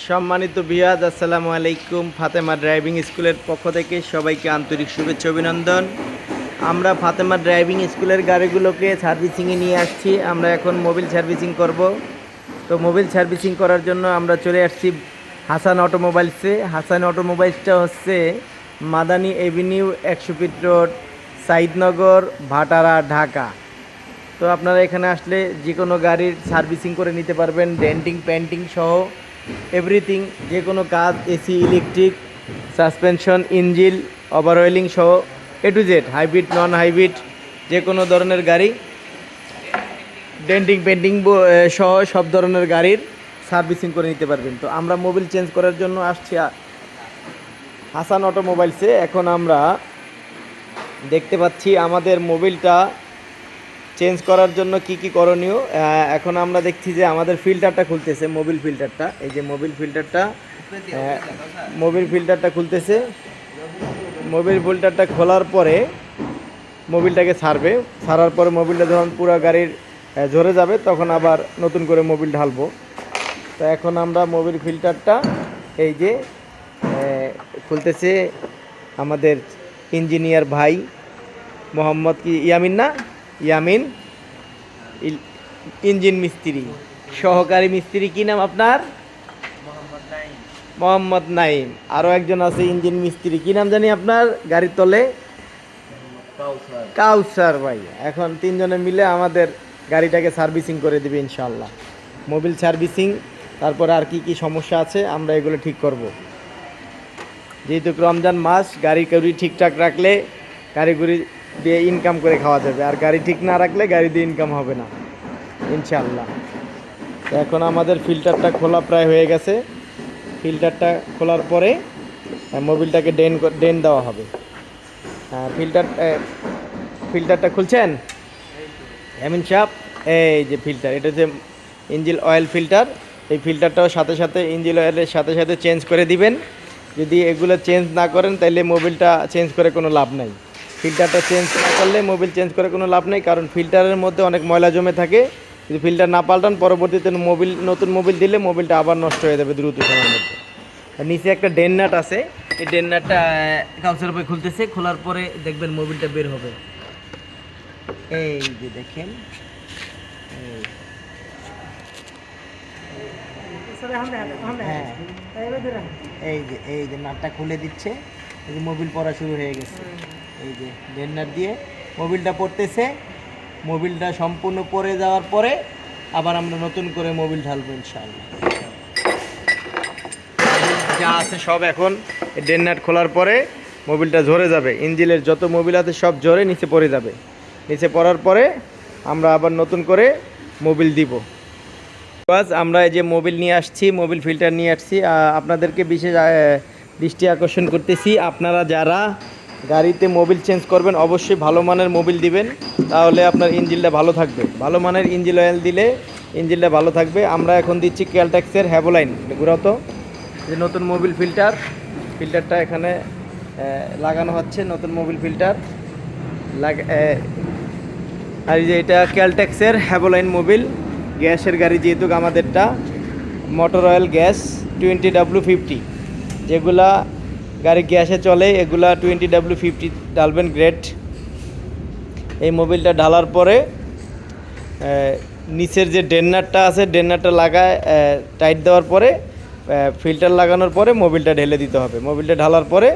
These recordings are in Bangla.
সম্মানিত বিয়াজ আসসালামু আলাইকুম। ফাতেমা ড্রাইভিং স্কুলের পক্ষ থেকে সবাইকে আন্তরিক শুভেচ্ছা, অভিনন্দন। আমরা ফাতেমা ড্রাইভিং স্কুলের গাড়িগুলোকে সার্ভিসিংয়ে নিয়ে আসছি। আমরা এখন মোবিল সার্ভিসিং করব। তো মোবিল সার্ভিসিং করার জন্য আমরা চলে আসছি হাসান অটোমোবাইলসে। হাসান অটোমোবাইলসটা হচ্ছে মাদানি এভিনিউ একশো ফিট রোড, সাইদনগর, ভাটারা, ঢাকা। তো আপনারা এখানে আসলে যে কোনো গাড়ির সার্ভিসিং করে নিতে পারবেন। ডেন্টিং, পেন্টিং সহ এভরিথিং, যে কোনো কাজ, AC, electric, suspension, engine over oiling সহ A to Z hybrid non hybrid যে কোনো ধরনের গাড়ি, ডেন্টিং, পেন্টিং সহ সব ধরনের গাড়ির সার্ভিসিং করে নিতে পারবেন। তো আমরা মোবিল চেঞ্জ করার জন্য আসছি হাসান অটোমোবাইলসে। এখন আমরা দেখতে পাচ্ছি আমাদের মোবিলটা চেঞ্জ করার জন্য কি কি করণীয়? এখন আমরা দেখছি যে আমাদের ফিল্টারটা খুলতেছে, মোবিল ফিল্টারটা। এই যে মোবিল ফিল্টারটা মোবিল ফিল্টারটা খুলতেছে। মোবিল ফিল্টারটা খোলার পরে মোবিলটাকে ছাড়বে। ছাড়ার পরে মোবিলটা যখন পুরো গাড়ির ঝরে যাবে, তখন আবার নতুন করে মোবিল ঢালবো। তো এখন আমরা মোবিল ফিল্টারটা এই যে খুলতেছে আমাদের ইঞ্জিনিয়ার ভাই মোহাম্মদ কি, ইয়ামিন না? ইয়ামিন। ইঞ্জিন মিস্ত্রি। সহকারী মিস্ত্রি কি নাম আপনার? মোহাম্মদ নাইম আরও একজন আছে ইঞ্জিন মিস্ত্রি। কি নাম জানি আপনার? গাড়ির তলে? কাউসার। ভাই। এখন তিনজনে মিলে আমাদের গাড়িটাকে সার্ভিসিং করে দেবে ইনশাল্লাহ মোবিল সার্ভিসিং তারপর আর কি কি সমস্যা আছে আমরা এগুলো ঠিক করব। যেহেতু রমজান মাস গাড়ি গাড়ি ঠিকঠাক রাখলে গাড়ি গুড়ি দিয়ে ইনকাম করে খাওয়া যাবে। আর গাড়ি ঠিক না রাখলে গাড়ি দিয়ে ইনকাম হবে না। ইনশাল্লাহ এখন আমাদের ফিল্টারটা খোলা প্রায় হয়ে গেছে। ফিল্টারটা খোলার পরে মোবিলটাকে ডেন ডেন দেওয়া হবে। হ্যাঁ ফিল্টার ফিল্টারটা খুলছেন? এমিন সাপ এই যে ফিল্টার এটা হচ্ছে ইঞ্জিল অয়েল ফিল্টার এই ফিল্টারটাও সাথে সাথে ইঞ্জিল অয়েলের সাথে সাথে চেঞ্জ করে দিবেন। যদি এগুলো চেঞ্জ না করেন তাহলে মোবিলটা চেঞ্জ করে কোনো লাভ নাই। ফিল্টারটা চেঞ্জ না করলে মোবিল চেঞ্জ করে কোনো লাভ নেই কারণ ফিল্টারের মধ্যে অনেক ময়লা জমে থাকে। যদি ফিল্টার না পাল্টান পরবর্তীতে মোবিল নতুন মোবিল দিলে মোবিলটা আবার নষ্ট হয়ে যাবে দ্রুত সময়ের মধ্যে। আর নিচে একটা ডেন নাট আছে। এই ডেন নাটটা কাউসের উপরে খুলতেছে খোলার পরে দেখবেন মোবিলটা বের হবে। এই যে দেখেন। এই। হ্যাঁ। এই যে এই যে নাটটা খুলে দিচ্ছে। এই যে মোবিল পড়া শুরু হয়ে গেছে। এই যে নাট দিয়ে মোবিলটা পড়তেছে। মোবিলটা সম্পূর্ণ পড়ে যাওয়ার পরে আবার আমরা নতুন করে মোবিল ঢালবো ইনশাআল্লাহ। যা আছে সব এখন ডেন নাট খোলার পরে মোবিলটা ঝরে যাবে। ইঞ্জিনের যত মোবিল আছে সব ঝরে নিচে পড়ে যাবে। নিচে পড়ার পরে আমরা আবার নতুন করে মোবিল দিব। বাস আমরা এই যে মোবিল নিয়ে আসছি, মোবিল ফিল্টার নিয়ে আসছি। আপনাদেরকে বিশেষ দৃষ্টি আকর্ষণ করতেছি। আপনারা যারা গাড়িতে মোবিল চেঞ্জ করবেন, অবশ্যই ভালো মানের মোবিল দিবেন। তাহলে আপনার ইঞ্জিনটা ভালো থাকবে। ভালো মানের ইঞ্জিন অয়েল দিলে ইঞ্জিনটা ভালো থাকবে। আমরা এখন দিচ্ছি ক্যালট্যাক্সের হ্যাভোলাইন ঘুরাতো যে নতুন মোবিল ফিল্টার। ফিল্টারটা এখানে লাগানো হচ্ছে নতুন মোবিল ফিল্টার। আর যে এটা ক্যালটেক্সের হ্যাভোলাইন মোবিল। গ্যাসের গাড়ি যেহেতু আমাদেরটা motor oil gas twenty W fifty যেগুলা গাড়ি গ্যাসে চলে, এগুলা টোয়েন্টি ডাব্লু ফিফটি ডালবেন গ্রেট এই মোবিলটা ঢালার পরে নিচের যে ডেন্নারটা আছে ডেন্নারটা লাগায় টাইট দেওয়ার পরে ফিল্টার লাগানোর পরে মোবিলটা ঢেলে দিতে হবে। মোবিলটা ঢালার পরে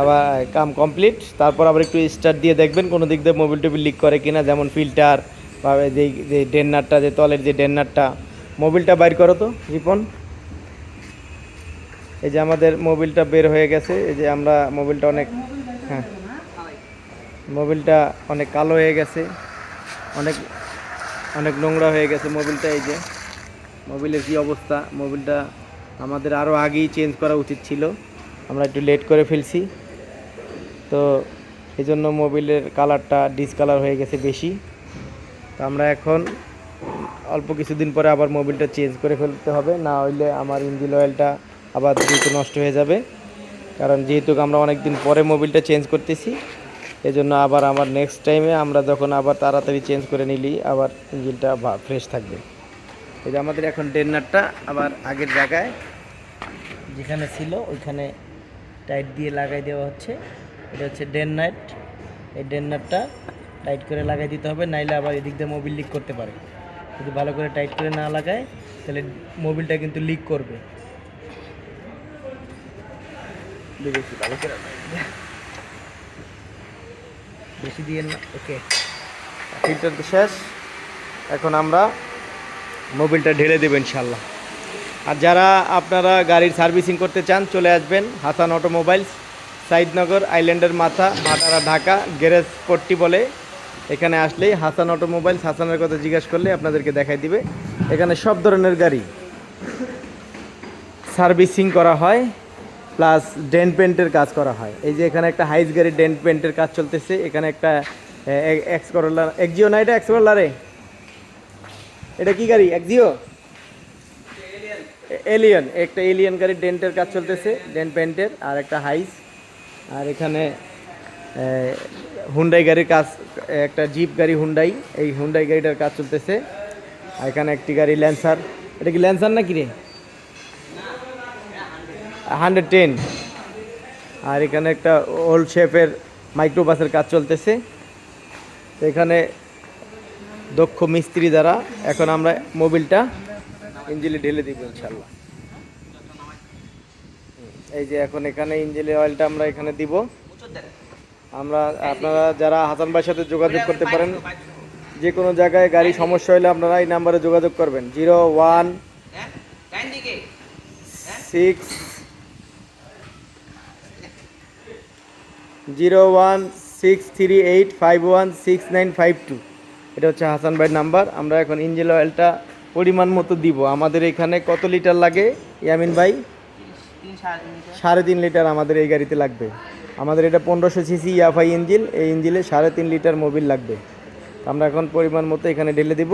আবার কাম কমপ্লিট তারপর আবার একটু স্টার্ট দিয়ে দেখবেন কোনো দিক দিয়ে মোবিল টোবিল লিক করে কিনা, যেমন ফিল্টার বা যেই যে ডেন্নারটা যে তলের যে ডেন্নারটা মোবিলটা বাইর করো তো, রিপন। এই যে আমাদের মোবিলটা বের হয়ে গেছে, এই যে আমরা মোবিলটা অনেক হ্যাঁ মোবিলটা অনেক কালো হয়ে গেছে, অনেক অনেক নোংরা হয়ে গেছে মোবিলটা, এই যে। মোবিলের কী অবস্থা? মোবিলটা আমাদের আরও আগেই চেঞ্জ করা উচিত ছিল। আমরা একটু লেট করে ফেলছি। তো এই জন্য মোবিলের কালারটা ডিসকালার হয়ে গেছে বেশি। তো আমরা এখন অল্প কিছুদিন পরে আবার মোবিলটা চেঞ্জ করে ফেলতে হবে। না হইলে আমার ইঞ্জিন অয়েলটা আবার দ্রুত নষ্ট হয়ে যাবে। কারণ যেহেতু আমরা অনেক দিন পরে মোবিলটা চেঞ্জ করতেছি এই জন্য আবার আমার নেক্সট টাইমে আমরা যখন আবার তাড়াতাড়ি চেঞ্জ করে নিলি, আবার ইঞ্জিনটা ফ্রেশ থাকবে। এই যে আমাদের এখন ডেন্নারটা আবার আগের জায়গায়, যেখানে ছিল ওইখানে টাইট দিয়ে লাগাই দেওয়া হচ্ছে। এটা হচ্ছে ডেন নাইট এই ডেন নাটটা টাইট করে লাগাই দিতে হবে, নাইলে আবার এদিক দিয়ে মোবিল লিক করতে পারে। যদি ভালো করে টাইট করে না লাগায়, তাহলে মোবিলটা কিন্তু লিক করবে। বেশি ভালো করে বেশি দিয়ে না? ওকে ফিল্টার তো শেষ। এখন আমরা মোবিলটা ঢেলে দেবো ইনশাল্লাহ আর যারা আপনারা গাড়ির সার্ভিসিং করতে চান, চলে আসবেন হাসান অটোমোবাইলস, সাইদনগর, আইল্যান্ডের মাথা ভাটারা ঢাকা, গ্যারেজ পট্টি বলে। এখানে আসলেই হাসান অটোমোবাইলস, হাসানের কথা জিজ্ঞাসা করলে আপনাদেরকে দেখাই দিবে। এখানে সব ধরনের গাড়ি সার্ভিসিং করা হয়। প্লাস ডেন্ট পেন্টের কাজ করা হয়। এই যে এখানে একটা হাইস গাড়ি ডেন্ট পেন্টের কাজ চলতেছে। এখানে একটা এক্স করলার এক্সিও না এটা এক্স করলারে এটা কি গাড়ি? এক্সিও এলিয়ন একটা এলিয়ন গাড়ির ডেন্টের কাজ চলতেছে ডেন্ট পেন্টের আর একটা হাইস আর এখানে হুন্ডাই গাড়ির কাজ একটা জিপ গাড়ি হুন্ডাই এই হুন্ডাই গাড়িটার কাজ চলতেছে। আর এখানে একটি গাড়ি ল্যান্সার এটা কি ল্যান্সার না কি রে? Hundred ten. আর এখানে একটা ওল্ড শেফের মাইক্রোবাসের কাজ চলতেছে। এখানে দক্ষ মিস্ত্রি দ্বারা এখন আমরা মোবিলটা ইঞ্জিলে ঢেলে দিব ইনশাল্লাহ এই যে এখন এখানে ইঞ্জিনের অয়েলটা আমরা এখানে দিব। আমরা আপনারা যারা হাসান ভাইয়ের সাথে যোগাযোগ করতে পারেন যে কোনো জায়গায় গাড়ি সমস্যা হলে আপনারা এই নাম্বারে যোগাযোগ করবেন। Zero one six zero one six three eight five one six nine five two. এটা হচ্ছে হাসান ভাইয়ের নাম্বার। আমরা এখন ইঞ্জিন অয়েলটা পরিমাণ মতো দিব। আমাদের এখানে কত লিটার লাগে, ইয়ামিন ভাই? সাড়ে তিন লিটার আমাদের এই গাড়িতে লাগবে। আমাদের এটা পনেরোশো সিসি ইয়াফাই ইঞ্জিন। এই ইঞ্জিনে সাড়ে তিন লিটার মোবিল লাগবে। আমরা এখন পরিমাণ মতো এখানে ঢেলে দিব।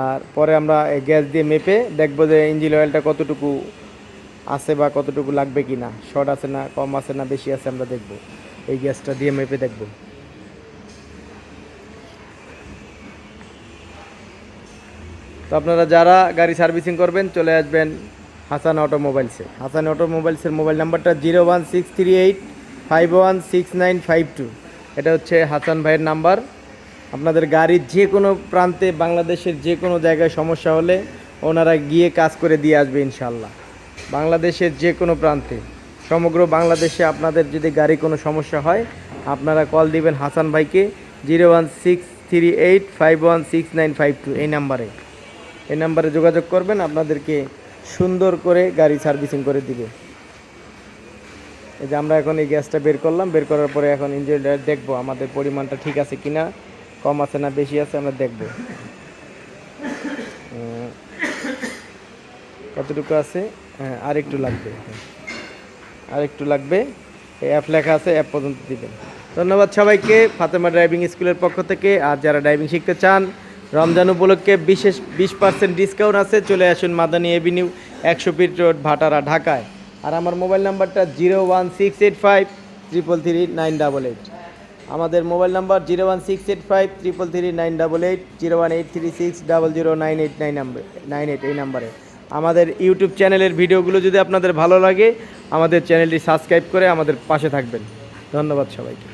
আর পরে আমরা গ্যাস দিয়ে মেপে দেখব যে ইঞ্জিন অয়েলটা কতটুকু আছে বা কতটুকু লাগবে কি না শর্ট আছে না, কম আছে না, বেশি আছে আমরা দেখব। এই গ্যাসটা দিয়ে মেপে দেখব। তো আপনারা যারা গাড়ি সার্ভিসিং করবেন, চলে আসবেন হাসান অটোমোবাইলসে। হাসান অটোমোবাইলসের মোবাইল নাম্বারটা zero one six three eight five one six nine five two. এটা হচ্ছে হাসান ভাইয়ের নাম্বার। আপনাদের গাড়ির যে কোনো প্রান্তে, বাংলাদেশের যে কোনো জায়গায় সমস্যা হলে ওনারা গিয়ে কাজ করে দিয়ে আসবে ইনশাল্লাহ বাংলাদেশের যে কোনো প্রান্তে। সমগ্র বাংলাদেশে আপনাদের যদি গাড়ি কোনো সমস্যা হয়, আপনারা কল দিবেন হাসান ভাইকে zero one six three eight five one six nine five two এই নাম্বারে। এই নাম্বারে যোগাযোগ করবেন, আপনাদেরকে সুন্দর করে গাড়ি সার্ভিসিং করে দিবে। এই যে আমরা এখন এই গ্যাসটা বের করলাম, বের করার পরে এখন ইঞ্জিনটা দেখব, আমাদের পরিমাণটা ঠিক আছে কিনা, কম আছে না বেশি আছে, আমরা দেখব। কতটুকু আছে? হ্যাঁ আর একটু লাগবে। আর একটু লাগবে। এই অ্যাপ লেখা আছে অ্যাপ পর্যন্ত দিবেন। ধন্যবাদ সবাইকে, ফাতেমা ড্রাইভিং স্কুলের পক্ষ থেকে। আর যারা ড্রাইভিং শিখতে চান, রমজান উপলক্ষে বিশেষ বিশ পার্সেন্ট ডিসকাউন্ট আছে। চলে আসুন মাদানী এভিনিউ একশো ফিট রোড ভাটারা, ঢাকায়। আর আমার মোবাইল নাম্বারটা zero one six eight five triple three nine double eight আমাদের mobile number zero one six eight five triple three nine double eight zero one eight three six double zero nine eight nine number nine eight এই নাম্বারে আমাদের ইউটিউব চ্যানেলের ভিডিওগুলো যদি আপনাদের ভালো লাগে, আমাদের চ্যানেলটি সাবস্ক্রাইব করে আমাদের পাশে থাকবেন। ধন্যবাদ সবাইকে।